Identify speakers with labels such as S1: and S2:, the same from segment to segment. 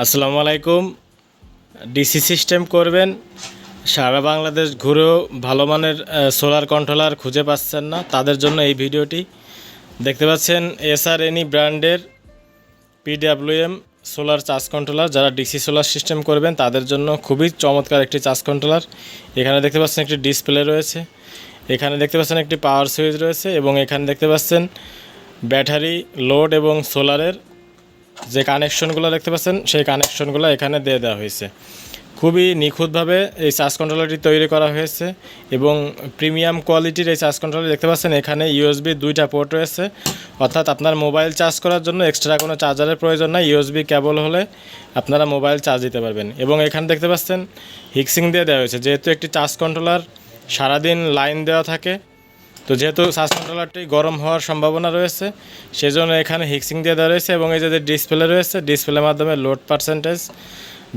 S1: আসসালামু আলাইকুম। DC system করবেন। সারা বাংলাদেশ ঘুরেও ভালো মানের সোলার কন্ট্রোলার খুঁজে পাচ্ছেন না। তাদের জন্য এই ভিডিওটি। দেখতে পাচ্ছেন এসআর এনি ব্র্যান্ডের পিডাব্লিউএম সোলার চার্জ কন্ট্রোলার। যারা ডিসি সোলার সিস্টেম করবেন, তাদের জন্য খুবই চমৎকার একটি চার্জ কন্ট্রোলার। এখানে দেখতে পাচ্ছেন একটি ডিসপ্লে রয়েছে। এখানে দেখতে পাচ্ছেন একটি পাওয়ার সুইচ রয়েছে এবং এখানে দেখতে পাচ্ছেন ব্যাটারি, লোড এবং সোলারের যে কানেকশনগুলো দেখতে পাচ্ছেন, সেই কানেকশনগুলো এখানে দিয়ে দেওয়া হয়েছে। খুবই নিখুঁতভাবে এই চার্জ কন্ট্রোলারটি তৈরি করা হয়েছে এবং প্রিমিয়াম কোয়ালিটির এই চার্জ কন্ট্রোলার দেখতে পাচ্ছেন, এখানে ইউএসবি দুইটা পোর্ট রয়েছে। অর্থাৎ আপনার মোবাইল চার্জ করার জন্য এক্সট্রা কোনো চার্জারের প্রয়োজন নাই ইউএসবি কেবল হলে আপনারা মোবাইল চার্জ দিতে পারবেন। এবং এখানে দেখতে পাচ্ছেন হিক্সিং দিয়ে দেওয়া হয়েছে। যেহেতু একটি চার্জ কন্ট্রোলার সারাদিন লাইন দেওয়া থাকে তো যেহেতু কন্ট্রোলারটি গরম হওয়ার সম্ভাবনা রয়েছে, সেজন্য এখানে হিক্সিং দিয়ে দেওয়া রয়েছে এবং এই যে ডিসপ্লে রয়েছে, ডিসপ্লের মাধ্যমে লোড পার্সেন্টেজ,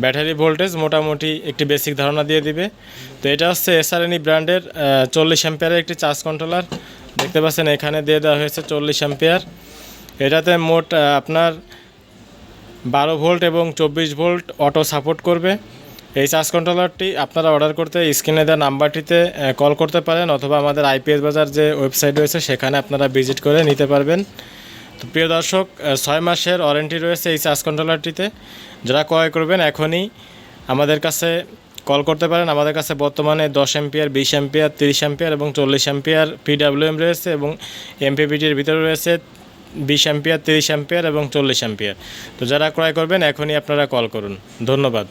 S1: ব্যাটারি ভোল্টেজ মোটামুটি একটি বেসিক ধারণা দিয়ে দিবে। তো এটা হচ্ছে এসআরএনই ব্র্যান্ডের চল্লিশ অ্যাম্পিয়ারের একটি চার্জ কন্ট্রোলার। দেখতে পাচ্ছেন এখানে দিয়ে দেওয়া হয়েছে চল্লিশ অ্যাম্পিয়ার। এটাতে মোট আপনার বারো ভোল্ট এবং চব্বিশ ভোল্ট অটো সাপোর্ট করবে। এই চার্জ কন্ট্রোলারটি আপনারা অর্ডার করতে স্ক্রিনে দেওয়া নাম্বারটিতে কল করতে পারেন অথবা আমাদের আইপিএস বাজার যে ওয়েবসাইট রয়েছে সেখানে আপনারা ভিজিট করে নিতে পারবেন। তো প্রিয় দর্শক ছয় মাসের ওয়ারেন্টি রয়েছে এই চার্জ কন্ট্রোলারটিতে। যারা ক্রয় করবেন এখনই আমাদের কাছে কল করতে পারেন। আমাদের কাছে বর্তমানে দশ এম্পিয়ার বিশ এম্পিয়ার তিরিশ এম্পিয়ার এবং চল্লিশ এম্পিয়ার পিডাব্লিউএম রয়েছে এবং এমপিপিটির ভিতরে রয়েছে বিশ এম্পিয়ার তিরিশ এম্পিয়ার এবং চল্লিশ এম্পিয়ার তো যারা ক্রয় করবেন এখনই আপনারা কল করুন। ধন্যবাদ।